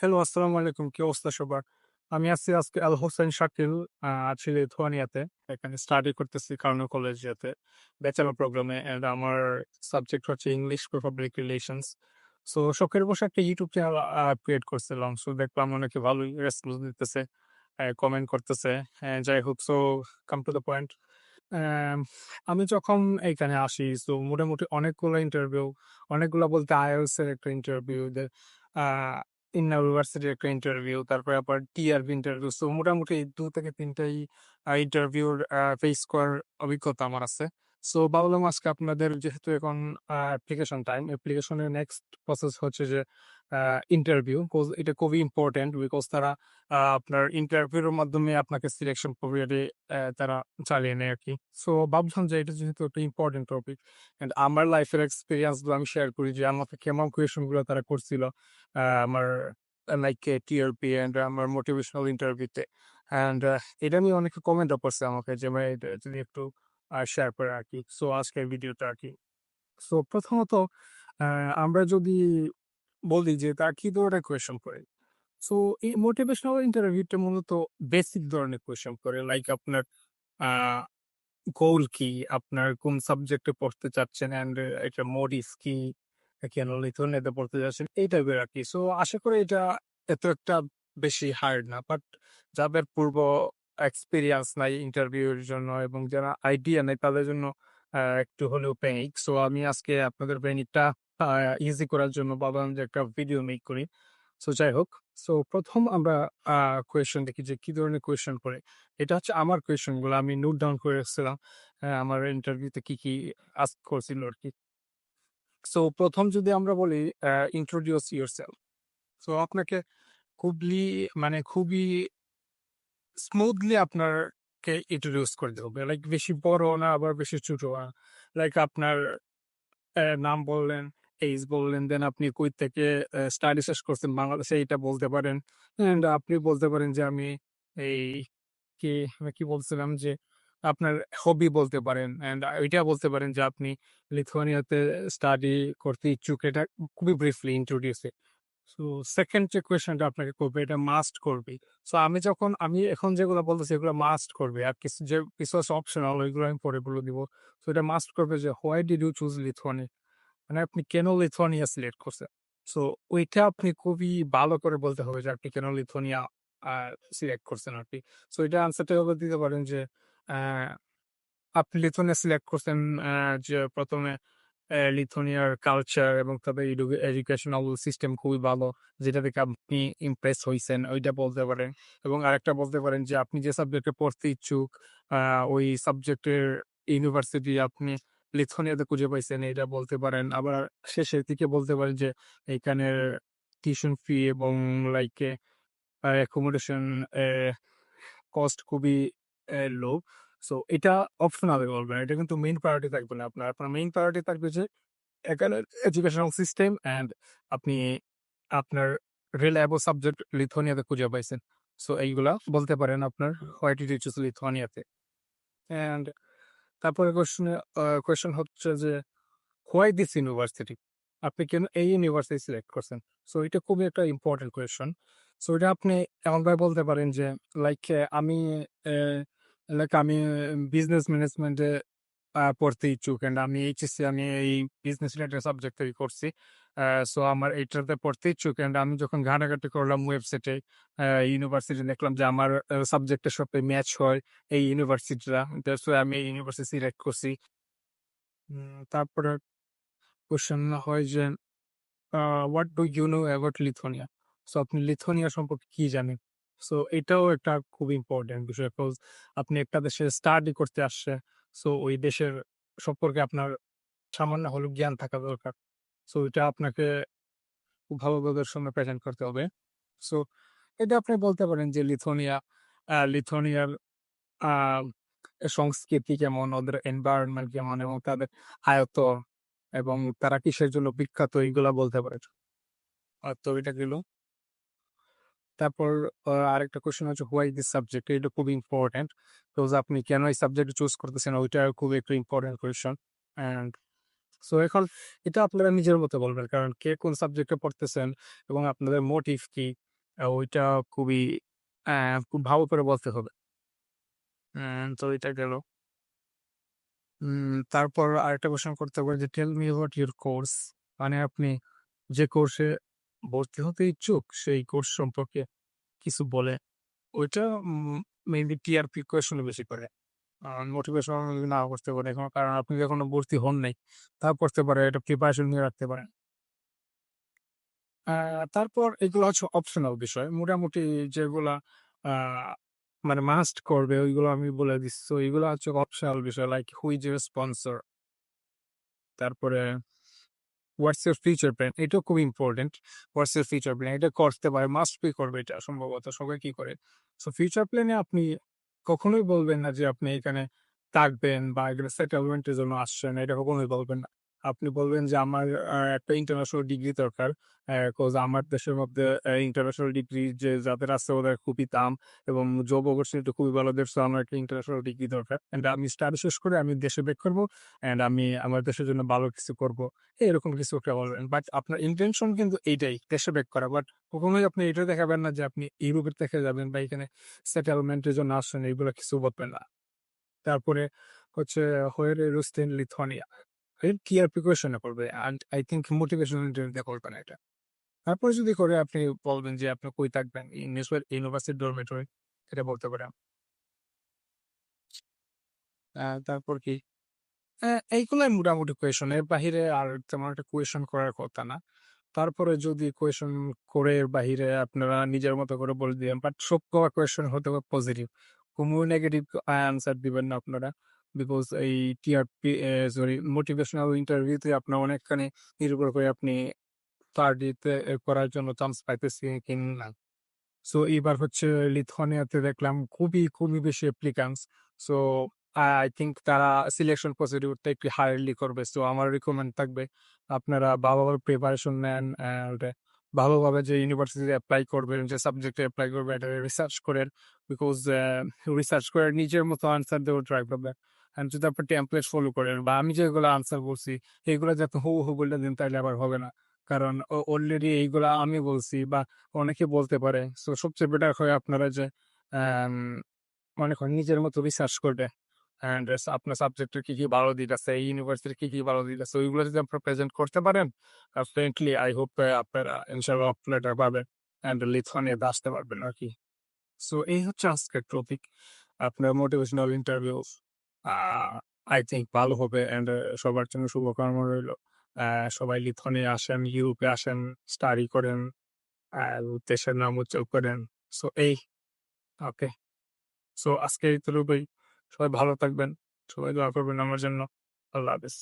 Hello আসসালামু আলাইকুম। কি অবস্থা সবার? আমি আছি আজকে আল হোসেন শাকিল আছি লিথুয়ানিয়াতে। এখানে স্টাডি করতেছি কার্নো কলেজেতে ব্যাচেলর প্রোগ্রামে এন্ড আমার সাবজেক্ট হচ্ছে ইংলিশ পাবলিক রিলেশনস সো শখের বসে একটা ইউটিউব চ্যানেল ক্রিয়েট করছিলাম। সো দেখলাম অনেকে ভালোই রেসপন্স দিতেছে কমেন্ট করতেছে। যাই হোক so come to the point আমি যখন এখানে আসি, তো মোটামুটি অনেকগুলো ইন্টারভিউ অনেকগুলো বলতে আইএলস এর একটা ইন্টারভিউ ইন্না ইউনিভার্সিটির একটা ইন্টারভিউ তারপরে আবার টিআরবি ইন্টারভিউ তো মোটামুটি দু থেকে তিনটাই ইন্টারভিউর ফেস করার অভিজ্ঞতা আমার আছে। সো ভাবলাম আজকে আপনাদের যেহেতু এখন অ্যাপ্লিকেশন টাইম অ্যাপ্লিকেশনের নেক্সট প্রসেস হচ্ছে যে ইন্টারভিউ এটা খুবই ইম্পর্টেন্ট বিকজ তারা আপনার ইন্টারভিউর মাধ্যমে আপনাকে সিলেকশন প্রক্রিয়াটি তারা চালিয়ে নেয় আর কি সো ভাবছিলাম যে, এটা যেহেতু একটা ইম্পর্টেন্ট টপিক এন্ড আমার লাইফের এক্সপিরিয়েন্স আমি শেয়ার করি যে, আমাকে কেমন কোয়েশনগুলো তারা করছিল আমার লাইক টিআরপি এন্ড আমার মোটিভেশনাল ইন্টারভিউতে অ্যান্ড এটা নিয়ে অনেকে কমেন্টও করছে আমাকে যে যদি একটু শেয়ার করে আর কি সো আজকের ভিডিওটা আর কি সো প্রথমত আমরা যদি বলি যে, তার কি ধরনের কোয়েশন করে সো এই মোটিভেশনাল ইন্টারভিউটা মূলত বেসিক ধরনের কোয়েশন করে লাইক আপনার গোল কি? আপনার কোন সাবজেক্টে পড়তে চাচ্ছেন? অ্যান্ড এটা মোডিস কি? কেন লিথুয়ানিয়াতে পড়তে চাচ্ছেন এই টাইপের আর কি সো আশা করি এটা এত একটা বেশি হার্ড না। বাট যাদের পূর্ব এক্সপিরিয়েন্স নাই ইন্টারভিউর জন্য এবং যারা আইডিয়া নেই তাদের জন্য একটু হলেও পেনিক সো আমি আজকে আপনাদের পেনিকটা ইজি করার জন্য ভাবলাম যে একটা ভিডিও মেক করি। সো যাই হোক। সো প্রথম আমরা কোয়েশন দেখি যে কি ধরনের কোয়েশন করে এটা হচ্ছে আমার কোয়েশনগুলো। আমি নোট ডাউন করে রাখছিলাম আমার ইন্টারভিউতে কি কি আস্ক করছিল আর কি। সো প্রথম যদি আমরা বলি ইন্ট্রোডিউস ইউর সেলফ সো আপনাকে খুবই মানে খুবই স্মুথলি আপনারকে ইন্ট্রোডিউস করে দেবে লাইক বেশি বড় না, আবার বেশি ছোট না। লাইক আপনার নাম বললেন এইজ বললেন দেন আপনি কই থেকে স্টাডি শেষ করছেন, বাংলাদেশে এটা বলতে পারেন। এন্ড আপনি বলতে পারেন যে আমি এই কি আমি কি বলছিলাম যে আপনার হবি বলতে পারেন। এন্ড এটা বলতে পারেন যে আপনি লিথুয়ানিয়াতে স্টাডি করতে ইচ্ছুক। এটা খুবই ব্রিফলি ইন্ট্রোডিউসে সো সেকেন্ড যে কোয়েশনটা আপনাকে করবে, এটা মাস্ট করবে সো আমি যখন, আমি এখন যেগুলো বলতেছি, এগুলো মাস্ট করবে। আর কিছু যে, কিছু আছে অপশনাল ওইগুলো আমি পরে বলে দিব। সো এটা মাস্ট করবে যে why did you choose Lithuania মানে আপনি কেন লিথুয়ানিয়া সিলেক্ট করছেন? সো ওইটা আপনি খুবই ভালো করে বলতে হবে যে, আপনি কেন লিথুয়ানিয়া সিলেক্ট করছেন আর কি। সো এটা আনসারটা হলো দিতে পারেন যে আপনি লিথুয়ানিয়া সিলেক্ট করছেন যে প্রথমে আহ, লিথুয়ানিয়ার কালচার এবং তাদের এডুকেশনাল সিস্টেম খুবই ভালো যেটা থেকে আপনি ইমপ্রেস হয়েছেন ওইটা বলতে পারেন। এবং আরেকটা বলতে পারেন যে আপনি যে সাবজেক্টে পড়তে ইচ্ছুক ওই সাবজেক্টের ইউনিভার্সিটি আপনি লিথুয়ানিয়াতে খুঁজে পাইছেন এটা বলতে পারেন। আবার শেষের দিকে বলতে পারেন যে এখানের টিউশন ফি এবং লাইক অ্যাকোমোডেশন কস্ট খুবই লো সো এটা অপশনাল বলবেন। এটা কিন্তু মেইন প্রায়োরিটি থাকবে না আপনার। আপনার মেইন প্রায়োরিটি থাকবে যে এডুকেশনাল সিস্টেম অ্যান্ড আপনি আপনার রিলায়েবল সাবজেক্ট লিথুয়ানিয়াতে খুঁজে পাইছেন। সো এইগুলা বলতে পারেন আপনার হোয়াইট ইট ইউজ লিথুয়ানিয়াতে অ্যান্ড তারপরে কোয়েশনে কোয়েশন হচ্ছে যে হোয়াই দিস ইউনিভার্সিটি আপনি কেন এই ইউনিভার্সিটি সিলেক্ট করছেন? সো এটা খুবই একটা ইম্পর্টেন্ট কোয়েশন সো এটা আপনি এমনভাবে বলতে পারেন যে লাইক আমি লাইক আমি বিজনেস ম্যানেজমেন্টে পড়তে ইচ্ছুক অ্যান্ড আমি এইচএসসি আমি এই বিজনেস রিলেটেড সাবজেক্ট থেকে করছি। সো আমার এইটাতে পড়তে ইচ্ছুক অ্যান্ড আমি যখন ঘাটাঘাটি করলাম ওয়েবসাইটে ইউনিভার্সিটি দেখলাম যে আমার সাবজেক্টের সাথে ম্যাচ হয় এই ইউনিভার্সিটিটা সো আমি এই ইউনিভার্সিটি সিলেক্ট করছি। তারপরে কোশ্চেন হয় যে what do you know about Lithuania so আপনি লিথোনিয়া সম্পর্কে কি জানেন? সো এটাও একটা খুব ইম্পর্টেন্ট বিষয়। বিকজ আপনি একটা দেশে স্টাডি করতে আসছে সো ওই দেশের সম্পর্কে আপনার সামান্য হলেও জ্ঞান থাকা দরকার। সো এটা আপনাকে খুব ভালোভাবে সামনে প্রেজেন্ট করতে হবে। সো এটা আপনি বলতে পারেন যে লিথোনিয়া আহ, সংস্কৃতি কেমন ওদের এনভায়রনমেন্ট কেমন এবং তাদের আয়তন এবং তারা কিসের জন্য বিখ্যাত এইগুলা বলতে পারে তো এটা গেল। তারপর আরেকটা কোশ্চেন হচ্ছে হোয়াই দিস সাবজেক্ট এটা খুব ইম্পর্টেন্ট তো আপনি কেন এই সাবজেক্ট চুজ করতেছেন ওইটা খুব একটা ইম্পর্টেন্ট কোয়েশন অ্যান্ড সো এখন এটা আপনারা নিজের মতো বলবেন। কারণ কে কোন সাবজেক্টে পড়তেছেন এবং আপনাদের মোটিভ কি? ওইটা খুবই খুব ভালো করে বলতে হবে। তো এটা গেল। তারপর আরেকটা কোয়েশ্চেন করতে হবে যে, "tell me about your course" মানে আপনি যে কোর্সে ভর্তি হতে ইচ্ছুক, সেই কোর্স সম্পর্কে কিছু বলে। ওইটা উম মেইনলি টিআরপি কোয়েশনে বেশি করে। আ মোটিভেশনাল নাও করতে পারে। এখন কারণ আপনি এখনও ভর্তি হন নাই, তাও করতে পারে। এটা প্রিপারেশন নিয়ে রাখতে পারেন। তারপর এগুলো হচ্ছে অপশনাল বিষয়। মোটামুটি যেগুলা মানে মাস্ট করবে ওইগুলো আমি বলে দিচ্ছি। এগুলো হচ্ছে অপশনাল বিষয় like who is your sponsor? তারপরে হোয়াটস ইউর ফিউচার প্ল্যান? এটাও খুব important what's your future plan? এটা করতে পারে, মাস্ট পে করবে এটা সম্ভবত। সবাই কি করে? সো ফিউচার প্ল্যানে আপনি কখনোই বলবেন না যে আপনি এখানে থাকবেন বা এগুলো সেটেলমেন্টের জন্য আসছেন। এটা কখনোই বলবেন না। আপনি বলবেন যে আমার একটা ইন্টারন্যাশনাল ডিগ্রি দরকার। কজ আমার দেশের মধ্যে ইন্টারন্যাশনাল ডিগ্রি যে যাদের আছে ওদের খুবই দাম এবং জব অপরচুনিটি খুবই ভালো দেশ। আমার একটা ইন্টারন্যাশনাল ডিগ্রি দরকার। অ্যান্ড আমি স্টাডি শেষ করে আমি দেশে ব্যাক করব অ্যান্ড আমি আমার দেশের জন্য ভালো কিছু করব। এরকম কিছু একটা বলবেন। বাট আপনার ইনটেনশন কিন্তু এইটাই, দেশে ব্যাক করা। বাট কখনোই আপনি এটা দেখাবেন না যে আপনি ইউরোপের দেখে যাবেন বা এখানে সেটেলমেন্টের জন্য আসছেন এগুলো কিছু বলবেন না। তারপরে হচ্ছে হয়ে আর ইউ টিআরপি কোয়েশনে করবে। অ্যান্ড আই মোটিভেশনাল ইন্টারভিউতে করবে না এটা। তারপরে যদি করে আপনি বলবেন যে আপনি কই থাকবেন? ইউনিভার ইউনিভার্সিটি ডরমিটরি এটা বলতে পারেন। তারপর কি? এইগুলাই মোটামুটি কোয়েশন। এর বাহিরে আর তেমন একটা কোয়েশন করার কথা না। তারপরে যদি কোয়েশন করে বাহিরে আপনারা নিজের মতো করে বলে দিবেন। বাট সব কোয়েশন হতে হবে পজিটিভ। কোনো নেগেটিভ আ অ্যান্সার দিবেন না আপনারা। বিকজ এই টিআরপি সরি মোটিভেশনাল ইন্টারভিউতে আপনার অনেকখানি নির্ভর করে আপনি স্টাডিতে করার জন্য চান্স পাইতেছি কিনা। সো এইবার হচ্ছে লিথুয়ানিয়াতে দেখলাম খুবই, খুবই বেশি অ্যাপ্লিক্যান্টস। সো আই থিংক তারা সিলেকশন প্রসিডিউরটা একটু হার্ডলি করবে। সো আমার রিকমেন্ড থাকবে আপনারা ভালোভাবে প্রিপারেশন নেন অ্যান্ড ভালোভাবে যে ইউনিভার্সিটিতে অ্যাপ্লাই করবেন, যে সাবজেক্টে এপ্লাই করবেন এটা রিসার্চ করেন। বিকজ রিসার্চ করে নিজের মতো আনসার দেওয়ার ট্রাই করবেন। অ্যান্ড যদি ফলো করেন বা আমি যেগুলো আনসার বলছি এগুলো যাতে হুবহু বলে দেন তাইলে আবার হবে না। কারণ অলরেডি এইগুলা আমি বলছি বা অনেকে বলতে পারে। সো সবচেয়ে বেটার হয় আপনারা যে মনে করেন নিজের মতো রিসার্চ করবে। অ্যান্ড আপনার সাবজেক্টের কি, কি ভালো দিক আছে, এই ইউনিভার্সিটির কি, কি ভালো দিক আছে ওইগুলো যদি আপনারা প্রেজেন্ট করতে পারেন, ডেফিনিটলি আই হোপ আপনারা ইনশাআল্লাহ অফার লেটার পাবেন। অ্যান্ড লিথুয়ানিয়াতে আসতে পারবেন আর কি সো এই হচ্ছে আজকের টপিক। আপনার মোটিভেশনাল ইন্টারভিউ আই থিংক ভালো হবে অ্যান্ড সবার জন্য শুভকামনা রইল। সবাই লিথনে আসেন, ইউরোপে আসেন, স্টাডি করেন, দেশের নাম উজ্জ্বল করেন। সো এই ওকে। সো আজকে এই এতটুকুই। সবাই ভালো থাকবেন। সবাই দোয়া করবেন আমার জন্য। আল্লাহ হাফেজ।